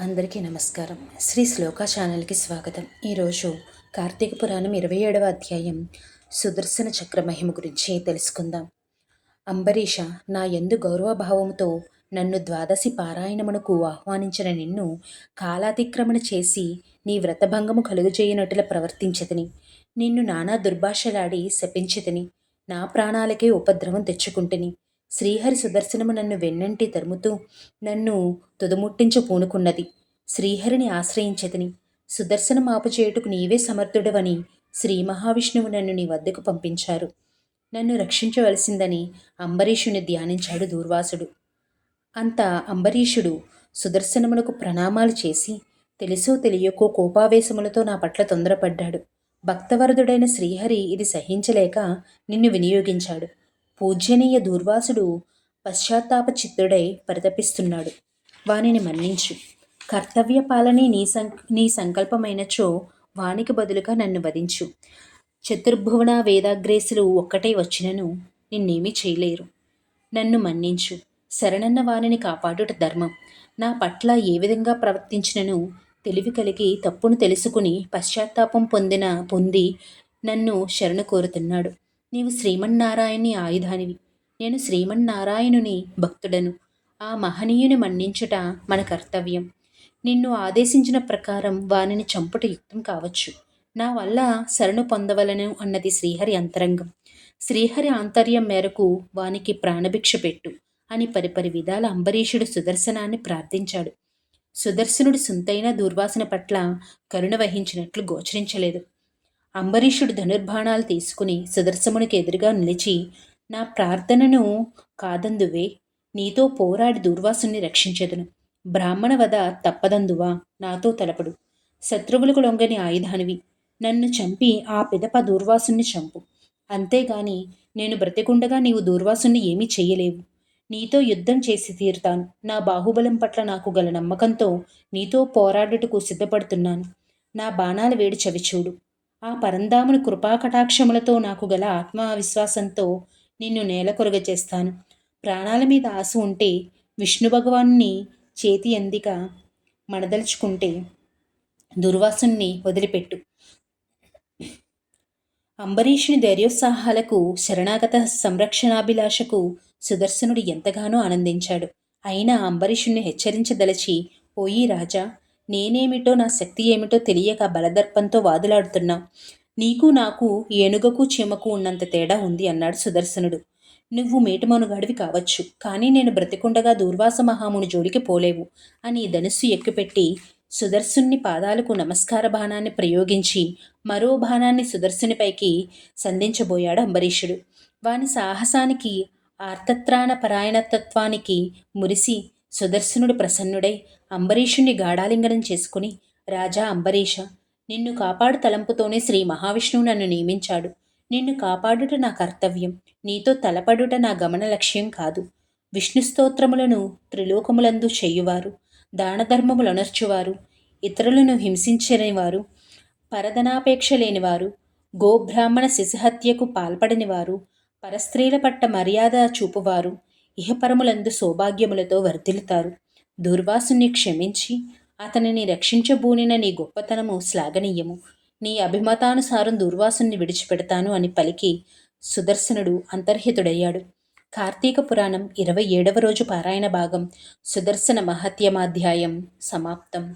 అందరికీ నమస్కారం. శ్రీ శ్లోక ఛానల్కి స్వాగతం. ఈరోజు కార్తీక పురాణం ఇరవై ఏడవ అధ్యాయం సుదర్శన చక్ర మహిమ గురించి తెలుసుకుందాం. అంబరీష నా ఎందు గౌరవభావముతో నన్ను ద్వాదశి పారాయణమునకు ఆహ్వానించిన నిన్ను కాలాతిక్రమణ చేసి నీ వ్రతభంగము కలుగజేయనట్టుల ప్రవర్తించదని నిన్ను నానా దుర్భాషలాడి శపించదని నా ప్రాణాలకే ఉపద్రవం తెచ్చుకుంటుని శ్రీహరి సుదర్శనము నన్ను వెన్నంటి తరుముతూ నన్ను తుదముట్టించు పూనుకున్నది. శ్రీహరిని ఆశ్రయించదని సుదర్శనం ఆపుచేయుటకు నీవే సమర్థుడవని శ్రీ మహావిష్ణువు నన్ను నీ వద్దకు పంపించారు. నన్ను రక్షించవలసిందని అంబరీషుని ధ్యానించాడు దూర్వాసుడు. అంత అంబరీషుడు సుదర్శనమునకు ప్రణామాలు చేసి తెలుసో తెలియకో కోపావేశములతో నా పట్ల తొందరపడ్డాడు. భక్తవరదుడైన శ్రీహరి ఇది సహించలేక నిన్ను వినియోగించాడు. పూజ్యనీయ దూర్వాసుడు పశ్చాత్తాప చిత్తుడై పరితపిస్తున్నాడు. వానిని మన్నించు. కర్తవ్య పాలనే నీ సం నీ సంకల్పమైనచో వానికి బదులుగా నన్ను వధించు. చతుర్భువన వేదాగ్రేసులు ఒక్కటే వచ్చినను నిన్నేమీ చేయలేరు. నన్ను మన్నించు. శరణన్న వారిని కాపాడుట ధర్మం. నా పట్ల ఏ విధంగా ప్రవర్తించినను తెలివి కలిగి తప్పును తెలుసుకుని పశ్చాత్తాపం పొందిన పొంది నన్ను శరణు కోరుతున్నాడు. నీవు శ్రీమన్నారాయణి ఆయుధానివి. నేను శ్రీమన్నారాయణుని భక్తుడను. ఆ మహనీయుని మన్నించుట మన కర్తవ్యం. నిన్ను ఆదేశించిన ప్రకారం వానిని చంపుట యుక్తం కావచ్చు. నా వల్ల శరణు పొందవలను అన్నది శ్రీహరి అంతరంగం. శ్రీహరి ఆంతర్యం మేరకు వానికి ప్రాణభిక్ష పెట్టు అని పరిపరి విధాల అంబరీషుడు సుదర్శనాన్ని ప్రార్థించాడు. సుదర్శనుడు సుంతైన దుర్వాసన పట్ల కరుణ వహించినట్లు గోచరించలేదు. అంబరీషుడు ధనుర్బాణాలు తీసుకుని సుదర్శమునికి ఎదురుగా నిలిచి నా ప్రార్థనను కాదందువే నీతో పోరాడి దూర్వాసుని రక్షించదును. బ్రాహ్మణ వద తప్పదందువా నాతో తలపడు. శత్రువులకు లొంగని ఆయుధానివి. నన్ను చంపి ఆ పిదప దూర్వాసుని చంపు. అంతేగాని నేను బ్రతికుండగా నీవు దూర్వాసుని ఏమీ చెయ్యలేవు. నీతో యుద్ధం చేసి తీరుతాను. నా బాహుబలం పట్ల నాకు గల నమ్మకంతో నీతో పోరాడుటకు సిద్ధపడుతున్నాను. నా బాణాల వేడి చవిచూడు. ఆ పరందాముని కృపాకటాక్షములతో నాకు గల ఆత్మవిశ్వాసంతో నిన్ను నేల కొరగ చేస్తాను ప్రాణాల మీద ఆశ ఉంటే విష్ణు భగవాన్ని చేతి అందిక మడదలుచుకుంటే దుర్వాసుని వదిలిపెట్టు. అంబరీషుని ధైర్యోత్సాహాలకు శరణాగత సంరక్షణాభిలాషకు సుదర్శనుడు ఎంతగానో ఆనందించాడు. అయినా అంబరీషుణ్ణి హెచ్చరించదలచి ఓయి రాజా నేనేమిటో నా శక్తి ఏమిటో తెలియక బలదర్పంతో వాదులాడుతున్నావు. నీకు నాకు ఏనుగకు చీమకు ఉన్నంత తేడా ఉంది అన్నాడు సుదర్శనుడు. నువ్వు మేటమనుగాడివి కావచ్చు కానీ నేను బ్రతికుండగా దూర్వాస మహాముని జోడికి పోలేవు అని ధనుస్సు ఎక్కుపెట్టి సుదర్శుని పాదాలకు నమస్కార బాణాన్ని ప్రయోగించి మరో బాణాన్ని సుదర్శునిపైకి సంధించబోయాడు అంబరీషుడు. వాని సాహసానికి ఆర్తత్రాణ పరాయణతత్వానికి మురిసి సుదర్శనుడు ప్రసన్నుడై అంబరీషుణ్ణి గాఢాలింగనం చేసుకుని రాజా అంబరీష నిన్ను కాపాడు తలంపుతోనే శ్రీ మహావిష్ణువు నన్ను నియమించాడు. నిన్ను కాపాడుట నా కర్తవ్యం నీతో తలపడుట నా గమన లక్ష్యం కాదు. విష్ణు స్తోత్రములను త్రిలోకములందు చెయ్యువారు దానధర్మములనర్చువారు ఇతరులను హింసించనివారు పరధనాపేక్ష లేనివారు గోబ్రాహ్మణ శిశుహత్యకు పాల్పడనివారు పరస్త్రీల పట్ట మర్యాద చూపువారు ఇహపరములందు సౌభాగ్యములతో వర్ధిల్లుతారు. దుర్వాసుని క్షమించి అతనిని రక్షించబూనిన నీ గొప్పతనము శ్లాఘనీయము. నీ అభిమతానుసారం దుర్వాసుని విడిచిపెడతాను అని పలికి సుదర్శనుడు అంతర్హితుడయ్యాడు. కార్తీక పురాణం ఇరవై ఏడవ రోజు పారాయణ భాగం. సుదర్శన మహత్యమాధ్యాయం సమాప్తం.